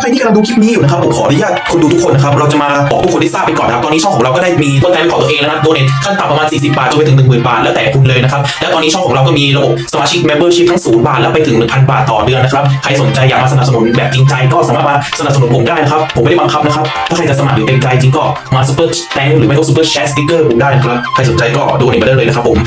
ใครที่กำลังดูคลิปนี้อยู่นะครับผมขออนุญาตคนดูทุกคนนะครับเราจะมาบอกทุกคนที่ทราบไปก่อนนะครับตอนนี้ช่องของเราก็ได้มีต้นแทนของตัวเองนะครับโดเนทขั้นต่ำประมาณ 40 บาทจนไปถึง 10,000 บาทแล้วแต่คุณเลยนะครับและตอนนี้ช่องของเราก็มีระบบสมาชิก membership ทั้ง 0 บาทแล้วไปถึง 1,000 บาทต่อเดือนนะครับใครสนใจอยากมาสนับสนุนแบบจริงใจก็สามารถมาสนับสนุนผมได้นะครับผมไม่ได้บังคับนะครับถ้าใครจะสมัครหรือเต็มใจจริงก็มาซูเปอร์แตงหรือไม่ก็ซูเปอร์แชทสติ๊กเกอร์ผมได้นะครับใครสนใจก็โดเนทมาได้เลยนะครับผม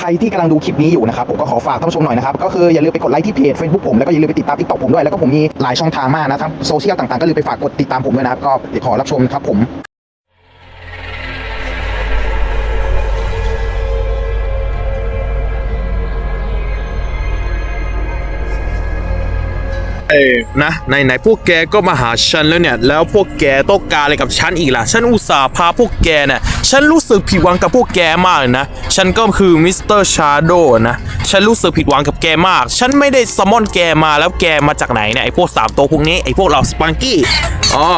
ใครที่กำลังดูคลิปนี้อยู่นะครับผมก็ขอฝากท่านผู้ชมหน่อยนะครับก็คืออย่าลืมไปกดไลค์ที่เพจ Facebook ผมแล้วก็อย่าลืมไปติดตาม TikTok ผมด้วยแล้วก็ผมมีหลายช่องทางมากนะครับโซเชียลต่างๆก็ลืมไปฝากกดติดตามผมด้วยนะครับก็ขอรับชมครับผม นะไหนไหนพวกแกก็มาหาฉันแล้วเนี่ย แล้วพวกแกต้องการอะไรกับฉันอีกล่ะ ฉันอุตส่าห์พาพวกแกเนี่ยฉันรู้สึกผิดหวังกับพวกแกมากเลยนะ ฉันก็คือมิสเตอร์ชาโดนะ ฉันรู้สึกผิดหวังกับแกมาก ฉันไม่ได้ซัมอนแกมาแล้วแกมาจากไหนเนี่ยไอพวกสามตัวพวกนี้ไอพวกเราสปังกี้อ๋อ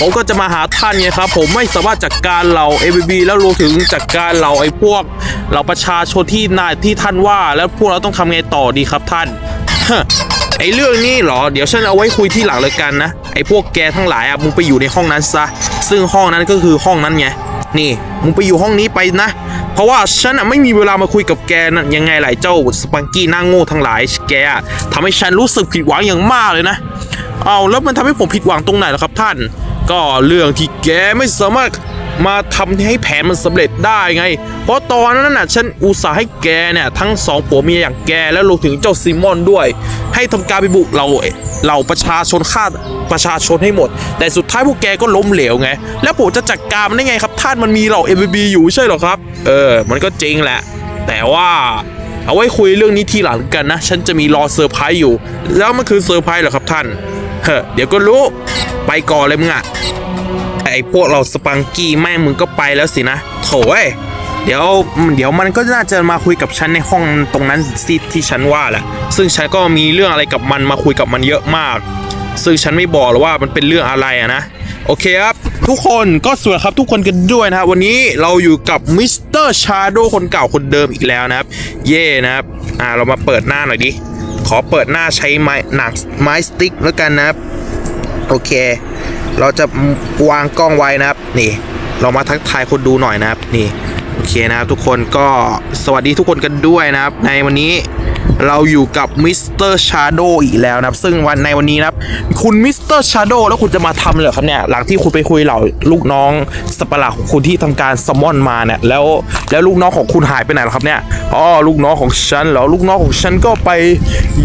ผมก็จะมาหาท่านไงครับ ผมไม่สามารถจัดการเรา ABB แล้วรวมถึงจัดการเราไอพวก เราประชาชนที่นายที่ท่านว่า แล้วพวกเราต้องทำไงต่อดีครับท่าน ไอเรื่องนี้เหรอ เดี๋ยวฉันเอาไว้คุยที่หลังเลยกันนะ ไอพวกแกทั้งหลายอะมึงไปอยู่ในห้องนั้นซะ ซึ่งห้องนั้นก็คือห้องนั้นไง นี่มึงไปอยู่ห้องนี้ไปนะ เพราะว่าฉันอะไม่มีเวลามาคุยกับแกนะยังไงหลายเจ้าสปังกี้หน้าโง่ทั้งหลายแกอะทำให้ฉันรู้สึกผิดหวังอย่างมากเลยนะ เอาแล้วมันทำให้ผมผิดหวังตรงไหนล่ะครับท่าน ก็เรื่องที่แกไม่สามารถ มาทำให้แผนมันสำเร็จได้ไง เพราะตอนนั้นน่ะฉันอุตส่าห์ให้แกเนี่ยทั้งสองผัวเมียอย่างแกและรวมถึงเจ้าซิมอนด้วย ให้ทำการไปบุกเราเราประชาชนฆ่าประชาชนให้หมด แต่สุดท้ายพวกแกก็ล้มเหลวไง แล้วผมจะจัดการมันได้ไงครับ ท่านมันมีเหล่า MVP อยู่ใช่หรอครับ เออ มันก็จริงแหละ แต่ว่าเอาไว้คุยเรื่องนี้ทีหลังกันนะ ฉันจะมีรอเซอร์ไพรส์อยู่ แล้วมันคือเซอร์ไพรส์เหรอครับท่าน เฮ้เดี๋ยวก็รู้ ไปก่อนเลยมึงอะ ไอพวกเราสปังกี้แม่งมึงก็ไปแล้วสินะ โถเอ้ยเดี๋ยวเดี๋ยวมันก็น่าจะมาคุยกับฉันในห้องตรงนั้นสิที่ฉันว่าแหละ ซึ่งฉันก็มีเรื่องอะไรกับมันมาคุยกับมันเยอะมาก ซึ่งฉันไม่บอกหรอกว่ามันเป็นเรื่องอะไรอะนะโอเคครับ ทุกคนก็สวัสดีครับทุกคนกันด้วยนะครับวันนี้เราอยู่กับมิสเตอร์ชาโดคนเก่าคนเดิมอีกแล้วนะครับ เย่นะครับอ่าเรามาเปิดหน้าหน่อยดิ ขอเปิดหน้าใช้ไม้หนังไม้สติ๊กแล้วกันนะครับ โอเค เราจะวางกล้องไว้นะครับ นี่ เรามาทักทายคนดูหน่อยนะครับ นี่ โอเคนะครับทุกคนก็สวัสดีทุกคนกันด้วยนะครับ ในวันนี้ เราอยู่กับมิสเตอร์ชาโดอีกแล้วนะครับ ซึ่งวันในวันนี้นะครับ คุณมิสเตอร์ชาโดแล้วคุณจะมาทำเหรอครับเนี่ย หลังที่คุณไปคุยเหล่าลูกน้องสตว์ปาร์ลาของคุณที่ทำการซัมอนมาเนี่ยแล้วแล้วลูกน้องของคุณหายไปไหนเหรอครับเนี่ยอ๋อลูกน้องของฉันเหรอลูกน้องของฉันก็ไป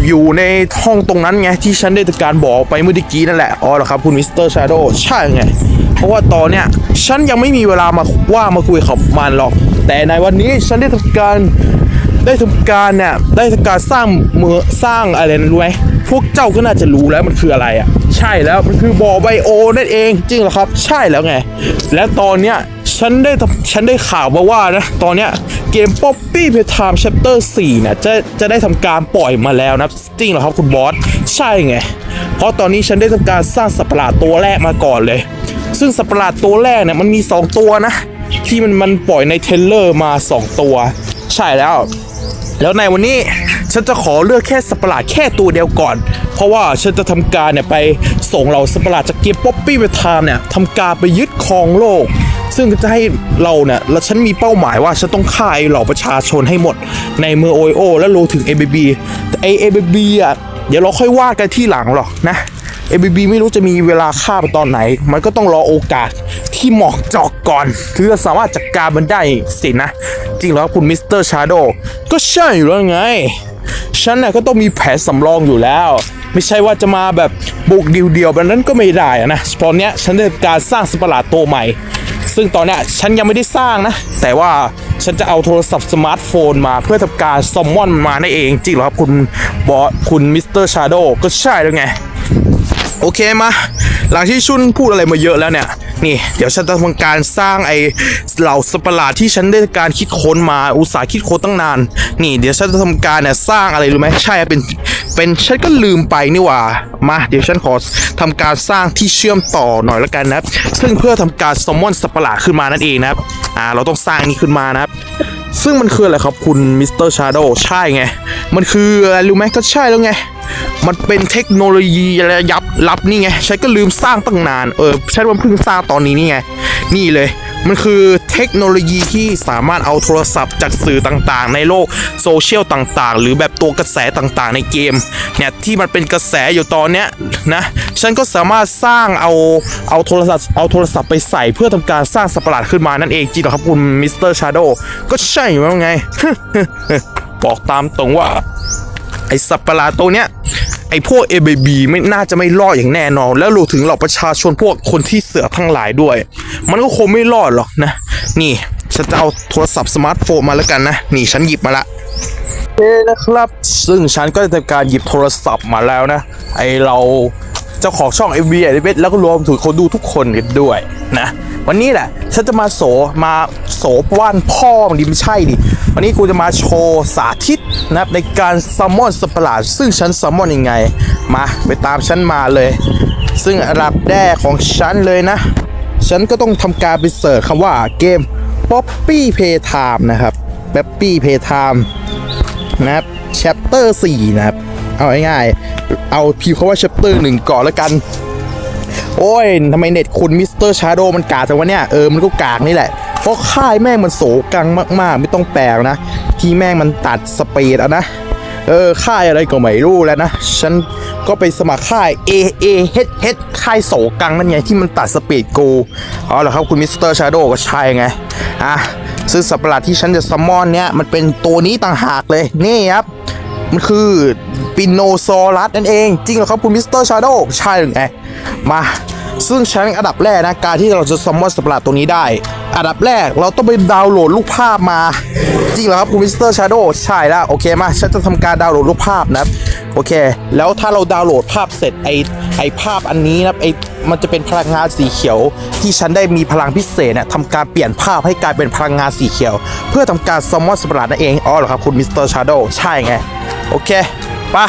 อยู่ในห้องตรงนั้นไงที่ฉันได้ทำการบอกไปเมื่อกี้นั่นแหละอ๋อเหรอครับคุณมิสเตอร์ชาโดใช่ไง เพราะว่าตอนเนี้ยฉันยังไม่มีเวลามาว่ามาคุยกับมันหรอก แต่ในวันนี้ฉันได้ทำการ ได้ทำการเนี่ยได้ทำการสร้างเมืองสร้างอะไรนะรู้ไหมพวกเจ้าก็น่าจะรู้แล้วมันคืออะไรอะ ใช่แล้วมันคือบ่อไบโอนั่นเองจริงเหรอครับ ใช่แล้วไง และตอนเนี้ยฉันได้ฉันได้ข่าวมาว่านะ ตอนเนี้ยเกม Poppy Playtime Chapter 4เนี่ยจะจะได้ทำการปล่อยมาแล้วนะ จริงเหรอครับคุณบอส ใช่ไง เพราะตอนนี้ฉันได้ทำการสร้างสัประหลาดตัวแรกมาก่อนเลย ซึ่งสัประหลาดตัวแรกเนี่ยมันมี 2 ตัวนะ ที่มันมันปล่อยในเทรลเลอร์มา 2 ตัว ใช่แล้ว แล้วในวันนี้ฉันจะขอเลือกแค่สัตว์ประหลาดแค่ตัวเดียวก่อน เพราะว่าฉันจะทำการเนี่ยไปส่งเราสัตว์ประหลาดจากเกมป๊อปปี้ไปทามเนี่ยทำการไปยึดครองโลกซึ่งจะให้เราเนี่ยแล้วฉันมีเป้าหมายว่าฉันต้องฆ่าไอ้เหล่าประชาชนให้หมด ในเมืองโอโอและโลถึง ABB แต่ไอ ABB อะเดี๋ยวเราค่อยว่ากันที่หลังหรอกนะ ABB ไม่รู้จะมีเวลาฆ่าไปตอนไหน มันก็ต้องรอโอกาสที่เหมาะเจอกก่อน ถึงจะสามารถจัดการมันได้สินะ จริงแล้วคุณมิสเตอร์ชาโดก็ใช่อยู่แล้วไง ฉันน่ะก็ต้องมีแผนสำรองอยู่แล้ว ไม่ใช่ว่าจะมาแบบบุกเดียวๆแบบนั้นก็ไม่ได้นะตอนนี้ฉันได้การสร้างสตว์ประหลาดตัวใหม่ ซึ่งตอนนี้ฉันยังไม่ได้สร้างนะ แต่ว่าฉันจะเอาโทรศัพท์สมาร์ทโฟนมาเพื่อทำการซัมมอนมานั่นเอง จริงเหรอครับคุณบอสคุณมิสเตอร์ชาโดก็ใช่แล้วไง โอเคมา หลังที่ชุนพูดอะไรมาเยอะแล้วเนี่ย นี่เดี๋ยวฉันจะทำการสร้างไอเหล่าสัตว์ประหลาดที่ฉันได้การคิดค้นมาอุตสาห์คิดค้นตั้งนาน นี่ เดี๋ยวฉันจะทำการเนี่ยสร้างอะไรรู้ไหมใช่เป็นเป็นฉันก็ลืมไปนี่หว่ามาเดี๋ยวฉันขอทำการสร้างที่เชื่อมต่อหน่อยละกันนะครับ ซึ่งเพื่อทำการสมมอนสัตว์ประหลาดขึ้นมานั่นเองนะครับอ่าเราต้องสร้างนี่ขึ้นมานะครับซึ่งมันคืออะไรครับคุณมิสเตอร์ชาร์โดใช่ไง มันคืออะไรรู้ไหมก็ใช่แล้วไง มันเป็นเทคโนโลยีระยับลับนี่ไงฉันก็ลืมสร้างตั้งนาน เออฉันว่าเพิ่งสร้างตอนนี้นี่ไง นี่เลย มันคือเทคโนโลยีที่สามารถเอาโทรศัพท์จากสื่อต่างๆ ในโลกโซเชียลต่างๆ หรือแบบตัวกระแสต่างๆ ในเกม เนี่ยที่มันเป็นกระแสอยู่ตอนเนี้ยนะ ฉันก็สามารถสร้างเอาเอาโทรศัพท์เอาโทรศัพท์ไปใส่เพื่อทำการสร้างสัตว์ปหลาดขึ้นมานั่นเองจริงเหรอครับคุณมิสเตอร์ชาโดก็ใช่อยู่แล้วไงบอกตามตรงว่า ไอสัตว์ประหลาดตัวเนี้ยไอพวก a b b ไม่น่าจะไม่รอดอย่างแน่นอน แล้วรวมถึงเหล่าประชาชนพวกคนที่เสือกทั้งหลายด้วย มันก็คงไม่รอดหรอกนะ นี่ฉันจะเอาโทรศัพท์สมาร์ทโฟนมาแล้วกันนะ นี่ฉันหยิบมาละโอเคนะครับ ซึ่งฉันก็จะทำการหยิบโทรศัพท์มาแล้วนะ ไอเรา จ้าของช่อง m v ไอเวแล้วก็รวมถึงคนดูทุกคนกันด้วยนะวันนี้แหละฉันจะมาโสมาโสว่านพ่อมันดิไม่ใช่ดิวันนี้กูจะมาโชว์สาธิตนะครับในการซัมมอนสตว์ประหลาด ซึ่งฉันซัมมอนยังไง มาไปตามฉันมาเลย ซึ่งอันดับแรกของฉันเลยนะ ฉันก็ต้องทำการไปเสิร์ชคำว่าเกม Poppy Playtime นะครับ Poppy Playtime นะครับ chapter 4 นะครับ เอาง่ายๆเอาพิมพ์คาว่า chapter 1ก่อนแล้วกัน โอ้ยทำไมเน็ตคุณมิสเตอร์ชาร์โดมันกากจังวะเนี่ย เออ มันก็กากนี่แหละ เพราะค่ายแม่งมันโสกังมากๆ ไม่ต้องแปลกนะ ที่แม่งมันตัดสปีดอะนะ เออ ค่ายอะไรก็ไม่รู้แล้วนะ ฉันก็ไปสมัครค่าย A A H H ค่ายโสกังนั่นไงที่มันตัดสปีดกูเอาละครับคุณมิสเตอร์ชาร์โดก็ใช่ไง อะซึ่งสัตว์ประหลาดที่ฉันจะซัมมอนเนี่ยมันเป็นตัวนี้ต่างหากเลย นี่ครับ มันคือ ปิโนโซอรัสนั่นเอง จริงเหรอครับคุณมิสเตอร์ชาโดใช่หรือไงมาซึ่งฉันอันดับแรกนะการที่เราจะซัมมอนสัตว์ปหลาดตัวนี้ได้ อันดับแรกเราต้องไปดาวน์โหลดรูปภาพมา จริงเหรอครับคุณมิสเตอร์ชาโดใช่แล้วโอเคมาฉันจะทำการดาวน์โหลดรูปภาพนะโอเค แล้วถ้าเราดาวน์โหลดภาพเสร็จไอไอภาพอันนี้นะไอมันจะเป็นพลังงานสีเขียว ที่ฉันได้มีพลังพิเศษเนี่ยทำการเปลี่ยนภาพให้กลายเป็นพลังงานสีเขียว เพื่อทำการซัมมอนสัตว์ปหลาดนั่นเองอ๋อเหรอครับคุณมิสเตอร์ชาโดใช่ไงโอเค ปะ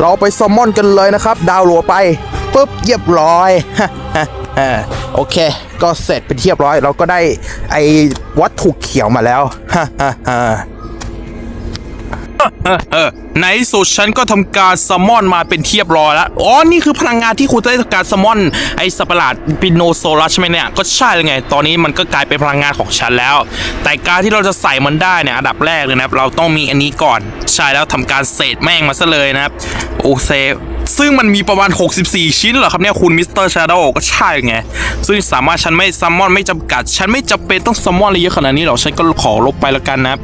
เราไปซัมมอนกันเลยนะครับ ดาวโหลดไปปุ๊บเรียบร้อยโอเค ก็เสร็จเป็นเรียบร้อย เราก็ได้ไอ้วัตถุเขียวมาแล้วฮ่า ในที่สุดฉันก็ทำการซัมมอนมาเป็นเทียบร้อยแล้ว อ๋อ นี่คือพลังงานที่คุณได้การซัมมอน ไอสัตว์ปหลาดปิโนโซลัสใช่ไหมเนี่ย ก็ใช่เลยไง ตอนนี้มันก็กลายเป็นพลังงานของฉันแล้ว แต่การที่เราจะใส่มันได้เนี่ย อันดับแรกเลยนะครับ เราต้องมีอันนี้ก่อน ใช่แล้วทำการเศษแม่งมาซะเลยนะครับ โอเซซึ่งมันมีประมาณ 64 ชิ้นเหรอครับเนี่ยคุณมิสเตอร์ชาโดก็ใช่ไง ซึ่งสามารถฉันไม่ซัมมอนไม่จำกัด ฉันไม่จำเป็นต้องซัมมอนอะไรเยอะขนาดนี้หรอก ฉันก็ขอลบไปแล้วกันนะครับ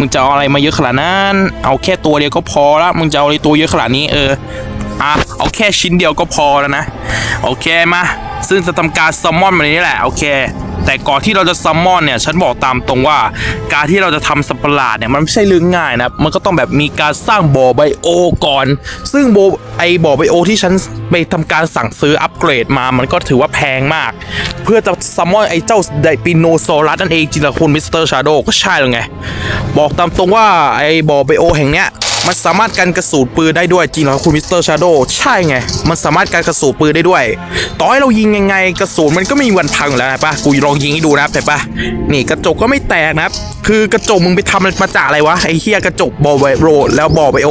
มึงจะเอาอะไรมาเยอะขนาดนั้น เอาแค่ตัวเดียวก็พอละมึงจะเอาอะไรตัวเยอะขนาดนี้เอออะเอาแค่ชิ้นเดียวก็พอแล้วนะ โอเคมา ซึ่งจะทำการซัมมอนแบบนี้แหละ โอเค แต่ก่อนที่เราจะซัมมอนเนี่ยฉันบอกตามตรงว่า การที่เราจะทำสัตว์ปหลาดเนี่ยมันไม่ใช่เรื่องง่ายนะมันก็ต้องแบบมีการสร้างบ่อไบโอก่อน ซึ่งโบไอบ่อไบโอที่ฉันไปทำการสั่งซื้ออัปเกรดมามันก็ถือว่าแพงมาก เพื่อจะซัมมอนไอเจ้าไดปิโนโซลัสนั่นเองจริงๆคุณมิสเตอร์ชาโดก็ใช่แล้วไงบอกตามตรงว่าไอบ่อไบโอแห่งเนี้ย มันสามารถกันกระสุนปืนได้ด้วยจริงเหรอคุณมิสเตอร์ชาโดใช่ไง มันสามารถกันกระสุนปืนได้ด้วย ต่อให้เรายิงยังไงกระสุนมันก็ไม่มีวันพังแล้วนะปะกูลองยิงให้ดูนะแต่ปะนี่กระจกก็ไม่แตกนะครับคือกระจกมึงไปทำมันมาจากอะไรวะไอ้เฮียกระจกบอไวโรแล้วบอไบโอ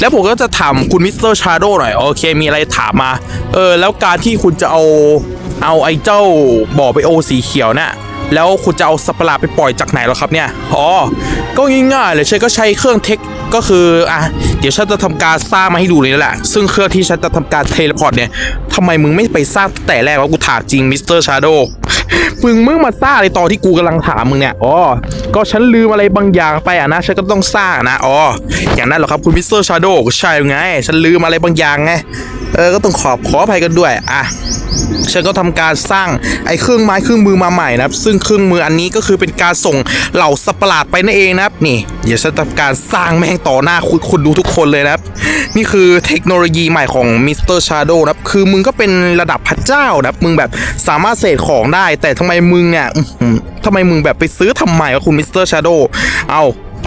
แล้วผมก็จะถามคุณมิสเตอร์ชาโดหน่อยโอเคมีอะไรถามมาเออแล้วการที่คุณจะเอาเอาไอ้เจ้าบอไบโอสีเขียวน่ะ แล้วคุณจะเอาสัตว์ประหลาดไปปล่อยจากไหนหรอครับเนี่ย อ๋อ ก็ง่ายๆเลยฉันก็ใช้เครื่องเทค ก็คือ อะ เดี๋ยวฉันจะทำการสร้างมาให้ดูเลยแหละ ซึ่งเครื่องที่ฉันจะทำการเทเลพอร์ตเนี่ยทำไมมึงไม่ไปสร้างแต่แรกวะกูถามจริงมิสเตอร์ชาโดมึงมึงมาสร้างอะไรตอนที่กูกำลังถามมึงเนี่ย อ๋อ ก็ฉันลืมอะไรบางอย่างไปอะนะ ฉันก็ต้องสร้างนะ อ๋อ อย่างนั้นเหรอครับคุณมิสเตอร์ชาโดใช่ไง ฉันลืมอะไรบางอย่างไง เออก็ต้องขอบขออภัยกันด้วยอะฉันก็ทำการสร้างไอ้เครื่องไม้เครื่องมือมาใหม่นะครับ ซึ่งเครื่องมืออันนี้ก็คือเป็นการส่งเหล่าสัตว์ประหลาดไปนั่นเองนะครับนี่เดี๋ยวฉันทำการสร้างแม่งต่อหน้าคุณคุณดูทุกคนเลยนะครับ นี่คือเทคโนโลยีใหม่ของมิสเตอร์ชาโดนะครับคือมึงก็เป็นระดับพระเจ้านะครับมึงแบบสามารถเสกของได้ แต่ทำไมมึงเนี่ยทำไมมึงแบบไปซื้อทำไมวะคุณมิสเตอร์ชาโดเอา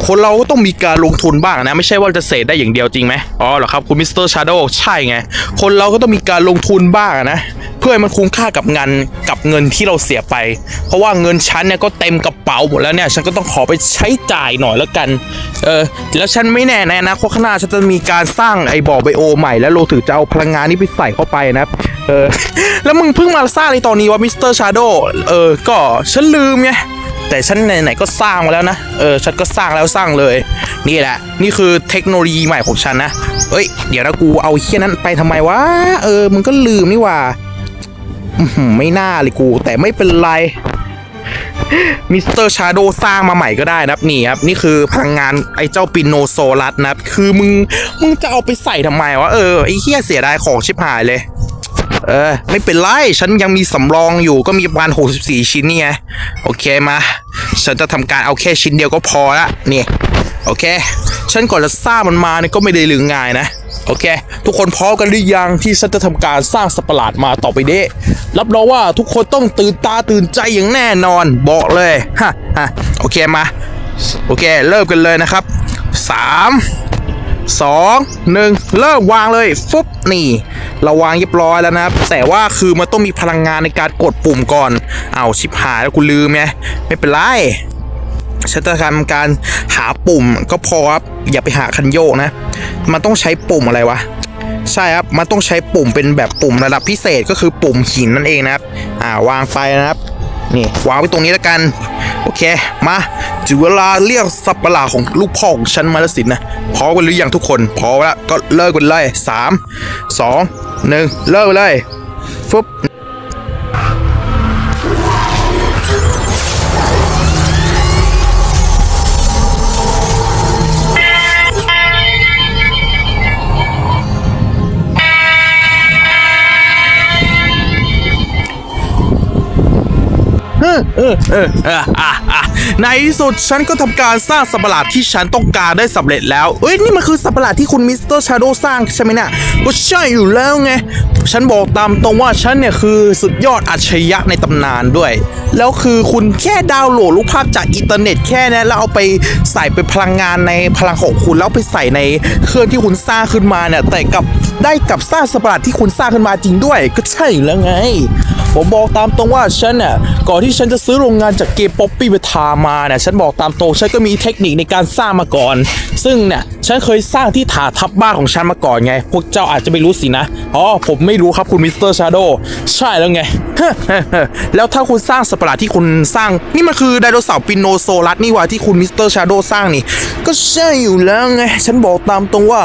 คนเราก็ต้องมีการลงทุนบ้างนะ ไม่ใช่ว่าจะเสกได้อย่างเดียวจริงไหมอ๋อเหรอครับคุณมิสเตอร์ชาร์โดใช่ไง คนเราก็ต้องมีการลงทุนบ้างนะ เพื่อให้มันคุ้มค่ากับงานกับเงินที่เราเสียไป เพราะว่าเงินฉันเนี่ยก็เต็มกระเป๋าหมดแล้วเนี่ย ฉันก็ต้องขอไปใช้จ่ายหน่อยแล้วกัน เออแล้วฉันไม่แน่ในะนะข้างหน้าฉันจะมีการสร้างไอ้บ่อไบโอใหม่แล้วเราถือจะเอาพลังงานนี้ไปใส่เข้าไปนะเออแล้วมึงเพิ่งมาสร้างในตอนนี้วะมิสเตอร์ชาร์โดเออก็ฉันลืมไง แต่ฉันไหนๆก็สร้างมาแล้วนะ เออฉันก็สร้างแล้วสร้างเลย นี่แหละ นี่คือเทคโนโลยีใหม่ของฉันนะ เอ้ย เดี๋ยวนะกูเอาเฮี้ยนั้นไปทำไมวะ เออมึงก็ลืมนี่ว่าไม่น่าเลยกู แต่ไม่เป็นไรมิสเตอร์ชาโดสร้างมาใหม่ก็ได้นะครับนี่ครับ นี่คือพลังงานไอ้เจ้าปิโนโซลัสนะครับ คือมึง มึงจะเอาไปใส่ทำไมวะ เออ ไอ้เฮี้ยเสียดายของชิบหายเลย เออ ไม่เป็นไร ฉันยังมีสำรองอยู่ก็มีประมาณ 64 ชิ้นนี่ไง โอเคมา ฉันจะทำการเอาแค่ชิ้นเดียวก็พอละนี่โอเค ฉันก่อนจะสร้างมันมาเนี่ยก็ไม่ได้ลืมง่ายนะ โอเค ทุกคนพร้อมกันหรือยังที่ฉันจะทำการสร้างสัตว์ปหลาดมาต่อไปนี้รับรองว่าทุกคนต้องตื่นตาตื่นใจอย่างแน่นอนบอกเลยฮะฮะโอเคมา โอเค เริ่มกันเลยนะครับสามสองหนึ่งเริ่มวางเลยฟุบนี่ เราวางเรียบร้อยแล้วนะครับ แต่ว่าคือมันต้องมีพลังงานในการกดปุ่มก่อน เอาชิบหายแล้วกูลืมไงไม่เป็นไรฉันจะทำการหาปุ่มก็พอครับอย่าไปหาคันโยกนะ มันต้องใช้ปุ่มอะไรวะใช่ครับ มันต้องใช้ปุ่มเป็นแบบปุ่มระดับพิเศษก็คือปุ่มหินนั่นเองนะครับ อ่าวางไฟนะครับ นี่วางไว้ตรงนี้แล้วกัน โอเค มาถึงเวลาเรียกสับประหลาของลูกพ่อของฉันมาแล้วสินะพร้อมกันหรือยังทุกคนพร้อมแล้วก็เลิกกันเลยสามสองหนึ่งเลิกเลยฟึบ ในที่สุดฉันก็ทำการสร้างสัตว์ประหลาดที่ฉันต้องการได้สำเร็จแล้ว เอ้ยนี่มันคือสัตว์ประหลาดที่คุณมิสเตอร์ชาโดสร้างใช่ไหมเนี่ยก็ใช่อยู่แล้วไง ฉันบอกตามตรงว่าฉันเนี่ยคือสุดยอดอัจฉริยะในตำนานด้วย แล้วคือคุณแค่ดาวน์โหลดรูปภาพจากอินเทอร์เน็ตแค่นั้นแล้วเอาไปใส่เป็นพลังงานในพลังของคุณแล้วไปใส่ในเครื่องที่คุณสร้างขึ้นมาเนี่ยแต่กับได้กับสร้างสัตว์ประหลาดที่คุณสร้างขึ้นมาจริงด้วย ก็ใช่แล้วไง ผมบอกตามตรงว่าฉันน่ะก่อนที่ฉันจะซื้อโรงงานจากเกมป๊อปปี้ไปทามาเนี่ยฉันบอกตามตรงฉันก็มีเทคนิคในการสร้างมาก่อน ซึ่งเนี่ยฉันเคยสร้างที่ถาทับบ้านของฉันมาก่อนไง พวกเจ้าอาจจะไม่รู้สินะ อ๋อ ผมไม่รู้ครับคุณมิสเตอร์ชาโดใช่แล้วไง แล้วถ้าคุณสร้างสัตว์ปราที่คุณสร้าง นี่มันคือไดโนเสาร์ปินโนโซลัสนี่ว่าที่คุณมิสเตอร์ชาโดสร้างนี่ ก็ใช่อยู่แล้วไง ฉันบอกตามตรงว่า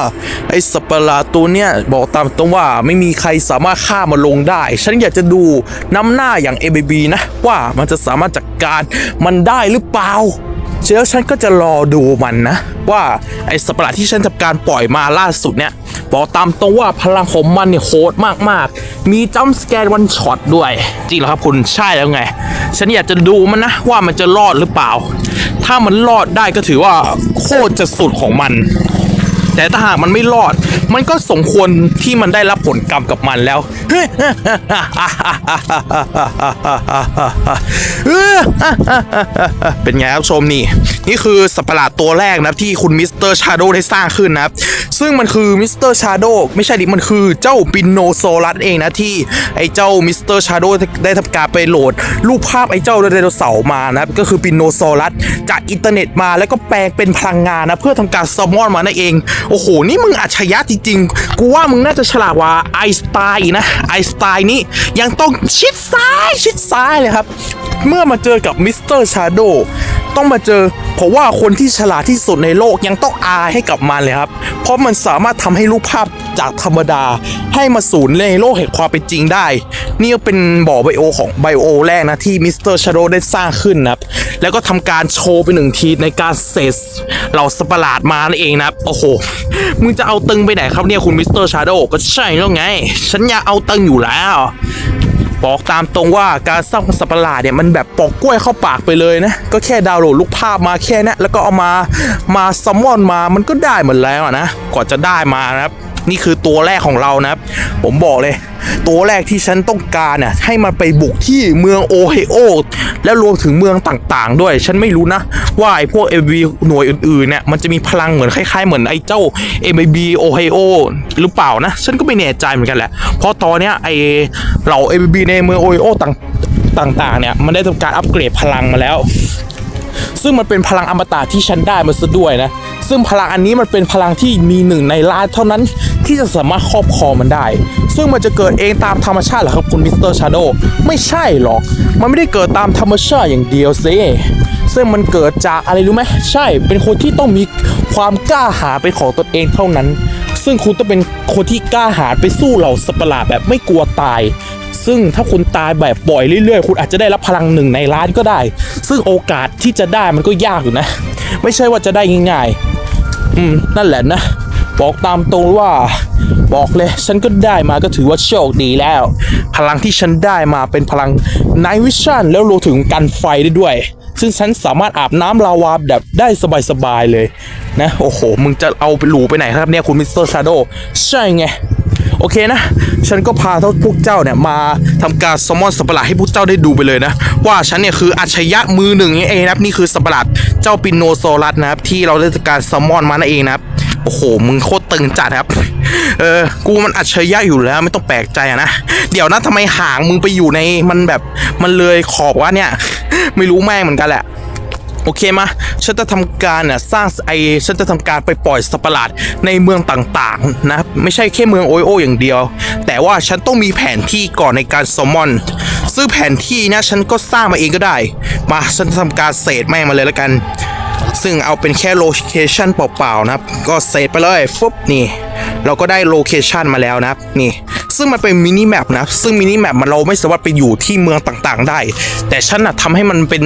ไอ้สัตว์ปราตัวเนี้ยบอกตามตรงว่าไม่มีใครสามารถฆ่ามันลงได้ ฉันอยากจะดูน้ำหน้าอย่าง a b b นะ ว่ามันจะสามารถจัดการมันได้หรือเปล่า แล้วฉันก็จะรอดูมันนะ ว่าไอ้สัตว์ประหลาดที่ฉันทำการปล่อยมาล่าสุดเนี่ยบอกตามตรงว่าพลังของมันเนี่ยโหดมากๆ มีจัมสแกนวันช็อตด้วย จริงเหรอครับคุณใช่แล้วไง ฉันอยากจะดูมันนะว่ามันจะรอดหรือเปล่า ถ้ามันรอดได้ก็ถือว่าโคตรจะสุดของมัน แต่ถ้าหากมันไม่รอด มันก็สมควรที่มันได้รับผลกรรมกับมันแล้วเป็นไงครับชมนี่ นี่คือสัตว์ประหลาดตัวแรกนะที่คุณมิสเตอร์ชาโดได้สร้างขึ้นนะครับ ซึ่งมันคือมิสเตอร์ชาโดไม่ใช่ดิมันคือเจ้าปินโนโซลัสเองนะที่ไอ้เจ้ามิสเตอร์ชาโดได้ทำการไปโหลด รูปภาพไอ้เจ้าไดโนเสาร์มานะครับก็คือปินโนโซลัสจากอินเทอร์เน็ตมาแล้วก็แปลงเป็นพลังงานนะเพื่อทำการซัมมอนมานั่นเอง โอ้โห นี่มึงอัจฉริยะจริงๆ กูว่ามึงน่าจะฉลาดกว่าไอสไตน์นะไอสไตน์นี่ยังต้องชิดซ้ายชิดซ้ายเลยครับ เมื่อมาเจอกับมิสเตอร์ชาโด ต้องมาเจอ เพราะว่าคนที่ฉลาดที่สุดในโลกยังต้องอายให้กับมันเลยครับ เพราะมันสามารถทำให้รูปภาพจากธรรมดา ให้มาสูนในโลกแห่งความเป็นจริงได้ นี่ก็เป็นบ่อไบโอของไบโอแรกนะที่มิสเตอร์ชาโดได้สร้างขึ้นนะครับ แล้วก็ทำการโชว์ไปหนึ่งทีในการเซสเหล่าสัตว์ประหลาดมานั่นเองนะครับ โอ้โห มึงจะเอาตึงไปไหนครับเนี่ยคุณมิสเตอร์ชาโดก็ใช่แล้วไง ฉันอยากเอาตึงอยู่แล้ว บอกตามตรงว่าการสร้างสัตว์ประหลาดเนี่ยมันแบบปอกกล้วยเข้าปากไปเลยนะ ก็แค่ดาวน์โหลดลูกภาพมาแค่นี้แล้วก็เอามามาซัมมอนมามันก็ได้หมดแล้วนะกว่าจะได้มานะครับ นี่คือตัวแรกของเรานะครับ ผมบอกเลย ตัวแรกที่ฉันต้องการเนี่ยให้มันไปบุกที่เมืองโอไฮโอและรวมถึงเมืองต่างๆ ด้วย ฉันไม่รู้นะ ว่าไอ้พวก m อ b หน่วยอื่นๆเนี่ยมันจะมีพลังเหมือนคล้ายๆเหมือนไอ้เจ้า m อ b โอไฮโอหรือเปล่านะ ฉันก็ไม่แน่ใจเหมือนกันแหละ เพราะตอนเนี้ยไอ้เหล่า m อ b ในเมืองโอไฮโอต่างๆเนี่ยมันได้ทำการอัปเกรดพลังมาแล้ว ซึ่งมันเป็นพลังอมตะที่ฉันได้มาซะด้วยนะ ซึ่งพลังอันนี้มันเป็นพลังที่มีหนึ่งในล้านเท่านั้นที่จะสามารถครอบครองมันได้ ซึ่งมันจะเกิดเองตามธรรมชาติเหรอครับคุณมิสเตอร์ชาโดไม่ใช่หรอก มันไม่ได้เกิดตามธรรมชาติอย่างเดียวสิซึ่งมันเกิดจากอะไรรู้ไหมใช่ เป็นคนที่ต้องมีความกล้าหาญเป็นของตนเองเท่านั้น ซึ่งคุณต้องเป็นคนที่กล้าหาญไปสู้เหล่าสัตว์ประหลาดแบบไม่กลัวตาย ซึ่งถ้าคุณตายแบบบ่อยเรื่อยๆ คุณอาจจะได้รับพลังหนึ่งในล้านก็ได้ ซึ่งโอกาสที่จะได้มันก็ยากอยู่นะ ไม่ใช่ว่าจะได้ง่ายๆ อืม นั่นแหละนะ บอกตามตรงว่า บอกเลย ฉันก็ได้มาก็ถือว่าโชคดีแล้ว พลังที่ฉันได้มาเป็นพลัง Night Vision แล้วรวมถึงกันไฟได้ด้วย ซึ่งฉันสามารถอาบน้ำลาวาแบบได้สบายๆเลยนะโอ้โห มึงจะเอาไปหลูไปไหนครับเนี่ยคุณมิสเตอร์ชาโดใช่ไงโอเคนะ ฉันก็พาทั้งพวกเจ้าเนี่ยมาทำการสมอนสัตว์ปะหลาดให้พวกเจ้าได้ดูไปเลยนะ ว่าฉันเนี่ยคืออัจฉริยะมือหนึ่งนี่เองนะครับนี่คือสัตว์ปะหลาดเจ้าปินโนโซลัสนะครับที่เราได้ทำการสมอนมานั่นเองนะครับ โอ้โห มึงโคตรตึงจัดครับ เออ กูมันอัจฉริยะอยู่แล้วไม่ต้องแปลกใจนะ เดี๋ยวนะทำไมหางมึงไปอยู่ในมันแบบมันเลยขอบวะเนี่ย ไม่รู้แม่งเหมือนกันแหละโอเคมาฉันจะทำการน่ะสร้างไอฉันจะทำการไปปล่อยสัตว์ประหลาดในเมืองต่างๆนะไม่ใช่แค่เมืองโอโออย่างเดียว แต่ว่าฉันต้องมีแผนที่ก่อนในการสมอน ซึ่งแผนที่นะฉันก็สร้างมาเองก็ได้ มาฉันจะทำการเศษแม่งมาเลยแล้วกัน ซึ่งเอาเป็นแค่โลเคชันเปล่าๆนะครับ ก็เซตไปเลยฟุบนี่ เราก็ได้โลเคชันมาแล้วนะครับนี่ ซึ่งมันเป็นมินิแมปนะ ซึ่งมินิแมปมันเราไม่สามารถไปอยู่ที่เมืองต่างๆ ได้ แต่ฉันน่ะทำให้มันเป็น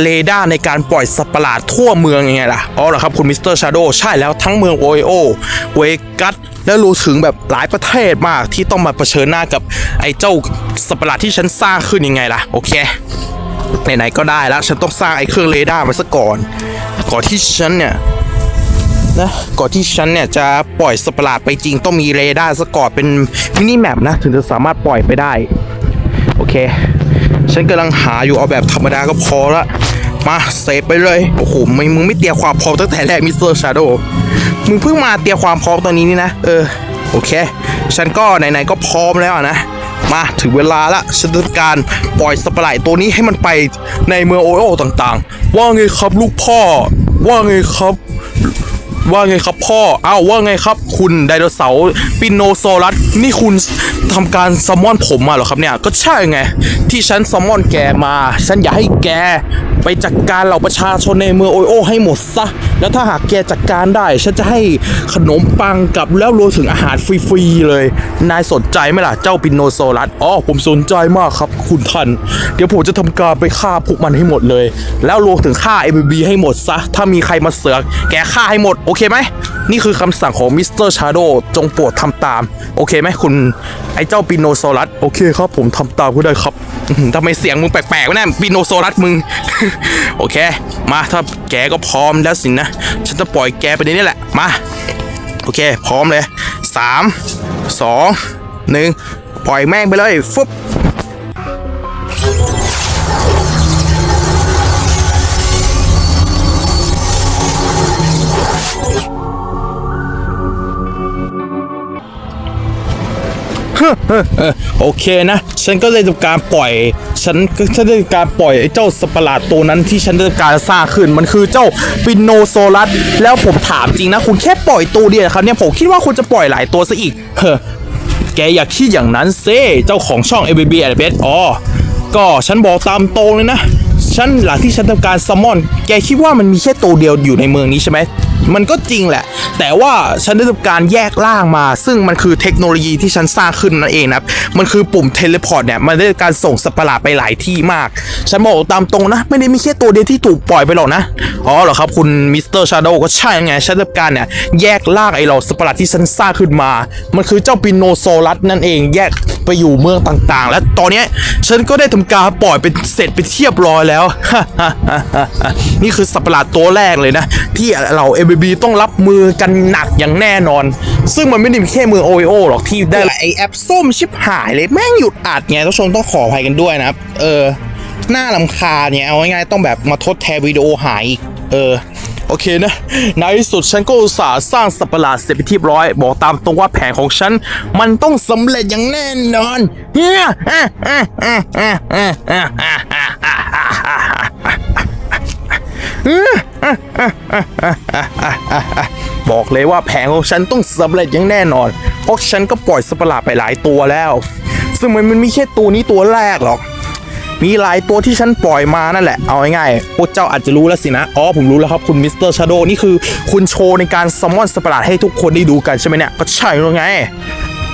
เรดาร์ในการปล่อยสัตว์ประหลาดทั่วเมืองยังไงล่ะอ๋อเหรอครับคุณมิสเตอร์ชาโดใช่แล้วทั้งเมืองโอไอโอเวกัสและรู้ถึงแบบหลายประเทศมากที่ต้องมาเผชิญหน้ากับไอ้เจ้าสัตว์ประหลาดที่ฉันสร้างขึ้นยังไงล่ะโอเค ไหนๆก็ได้แล้วฉันต้องสร้างไอ้เครื่องเรดาร์มาซะก่อน ก่อนที่ฉันเนี่ยนะก่อนที่ฉันเนี่ยจะปล่อยสตว์ประหลาดไปจริงต้องมีเรดาร์ซะก่อนเป็นมินิแมปนะ ถึงจะสามารถปล่อยไปได้ โอเค ฉันกำลังหาอยู่เอาแบบธรรมดาก็พอละมาเซฟไปเลย โอ้โหไม่มึงไม่เตรียมความพร้อมตั้งแต่แรกมิสเตอร์ชาโดมึงเพิ่งมาเตรียมความพร้อมตอนนี้นี่นะ เออ โอเค ฉันก็ไหนๆก็พร้อมแล้วนะ มาถึงเวลาละฉันจะทำการปล่อยสปไลตัวนี้ให้มันไปในเมืองโอโอต่างๆ ว่าไงครับลูกพ่อ ว่าไงครับ ว่าไงครับพ่ออ้าวว่าไงครับ คุณไดโนเสาร์ปิโนโซรัสนี่คุณทำการซัมมอนผมมาเหรอครับเนี่ย ก็ใช่ไง ที่ฉันซัมมอนแกมา ฉันอยากให้แกไปจัดการเหล่าประชาชนในเมืองโอโอให้หมดซะ แล้วถ้าหากแกจัดการได้ ฉันจะให้ขนมปังกับแล้วรวมถึงอาหารฟรีๆเลย นายสนใจไหมล่ะเจ้าปิโนโซรัสอ๋อผมสนใจมากครับ คุณท่าน เดี๋ยวผมจะทำการไปฆ่าพวกมันให้หมดเลย แล้วรวมถึงฆ่าเอบีให้หมดซะถ้ามีใครมาเสือกแกฆ่าให้หมดโอเคไหม นี่คือคำสั่งของมิสเตอร์ชาโดจงโปรดทำตาม โอเคไหมคุณไอ้เจ้าปิโนโซรัสโอเคครับผมทำตามก็ได้ครับทำไมเสียงมึงแปลกๆวะเนี่ยปิโนโซรัสมึง โอเค มาถ้าแกก็พร้อมแล้วสินะ ฉันจะปล่อยแกไปในนี้แหละ มา โอเค พร้อมเลย3 2 1ปล่อยแม่งไปเลยฟุบ โอเคนะ ฉันก็เลยทำการปล่อย ฉันก็ฉันได้ทำการปล่อยไอ้เจ้าสตว์ปราตัวนั้นที่ฉันได้ทำการสร้างขึ้นมันคือเจ้าปิโนโซลัสแล้วผมถามจริงนะ คุณแค่ปล่อยตัวเดียวครับเนี่ยผมคิดว่าคุณจะปล่อยหลายตัวซะอีกเฮ้แกอยากคิดอย่างนั้นเซ่เจ้าของช่อง a b b a b s อ๋อก็ฉันบอกตามตรงเลยนะฉันหลังที่ฉันทำการซัมมอน แกคิดว่ามันมีแค่ตัวเดียวอยู่ในเมืองนี้ใช่ไหม มันก็จริงแหละ แต่ว่าฉันได้ทำการแยกล่างมา ซึ่งมันคือเทคโนโลยีที่ฉันสร้างขึ้นนั่นเองนะครับมันคือปุ่มเทเลพอร์ตเนี่ยมันได้การส่งสัตว์ประหลาดไปหลายที่มาก ฉันบอกตามตรงนะ ไม่ได้มีแค่ตัวเดียวที่ถูกปล่อยไปหรอกนะอ๋อเหรอครับคุณมิสเตอร์ชาโดก็ใช่ไงฉันได้ทำการเนี่ยแยกล่างไอ้เหล่าสัตว์ประหลาดที่ฉันสร้างขึ้นมา มันคือเจ้าปิโนโซลัสนั่นเองแยกไปอยู่เมืองต่างๆ และตอนนี้ฉันก็ได้ทำการปล่อยเป็นเสร็จไปเทียบร้อยแล้ว นี่คือสัตว์ประหลาดตัวแรกเลยนะที่เรา m อ b ต้องรับมือกันหนักอย่างแน่นอน ซึ่งมันไม่ได้มีแค่เมืองโอโอหรอกที่ได้ไอแอปส้มชิบหายเลยแม่งหยุดอัดไงท่านผู้ชมต้องขออภัยกันด้วยนะครับ เออหน้าลำคาเนี่ยเอาง่ายๆต้องแบบมาทดแทนวิดีโอหายอีกเออโอเคนะในที่สุดฉันก็อุตส่าห์สร้างสัตว์ประหลาดเสร็จไปที่ร้อย บอกตามตรงว่าแผนของฉัน มันต้องสำเร็จอย่างแน่นอนเฮียอะอ่ บอกเลยว่าแผงของฉันต้องสำเร็จอย่างแน่นอน เพราะฉันก็ปล่อยสปาร์ไปหลายตัวแล้ว ซึ่งมันมันไม่ใช่ตัวนี้ตัวแรกหรอก มีหลายตัวที่ฉันปล่อยมานั่นแหละ เอาง่ายๆพวกเจ้าอาจจะรู้แล้วสินะ อ๋อผมรู้แล้วครับคุณมิสเตอร์ชาโดนี่คือ คุณโชว์ในการซัมมอนสปาร์ให้ทุกคนได้ดูกันใช่ไหมเนี่ย ก็ใช่เลยไง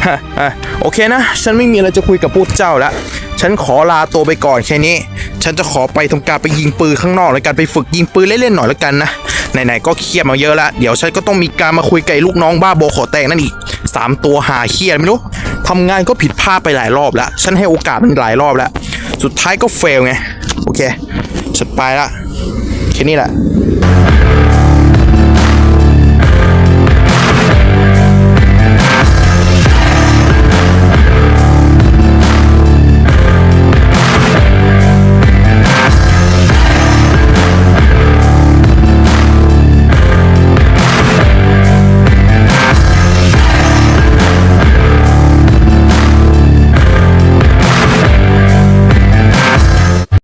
ฮะฮะโอเคนะ ฉันไม่มีอะไรจะคุยกับพวกเจ้าแล้ว ฉันขอลาตัวไปก่อนแค่นี้ ฉันจะขอไปทำการไปยิงปืนข้างนอกแล้วกันไปฝึกยิงปืนเล่นๆหน่อยแล้วกันนะไหนๆก็เครียดมาเยอะล้วเดี๋ยวฉันก็ต้องมีการมาคุยกับไอ้ลูกน้องบ้าโบขอแตกนั่นอีกสามตัวหาเครียดไม่รู้ทำงานก็ผิดพลาดไปหลายรอบแล้ว ฉันให้โอกาสมันหลายรอบแล้ว สุดท้ายก็เฟลไง โอเค ฉันไปละแค่นี้แหละ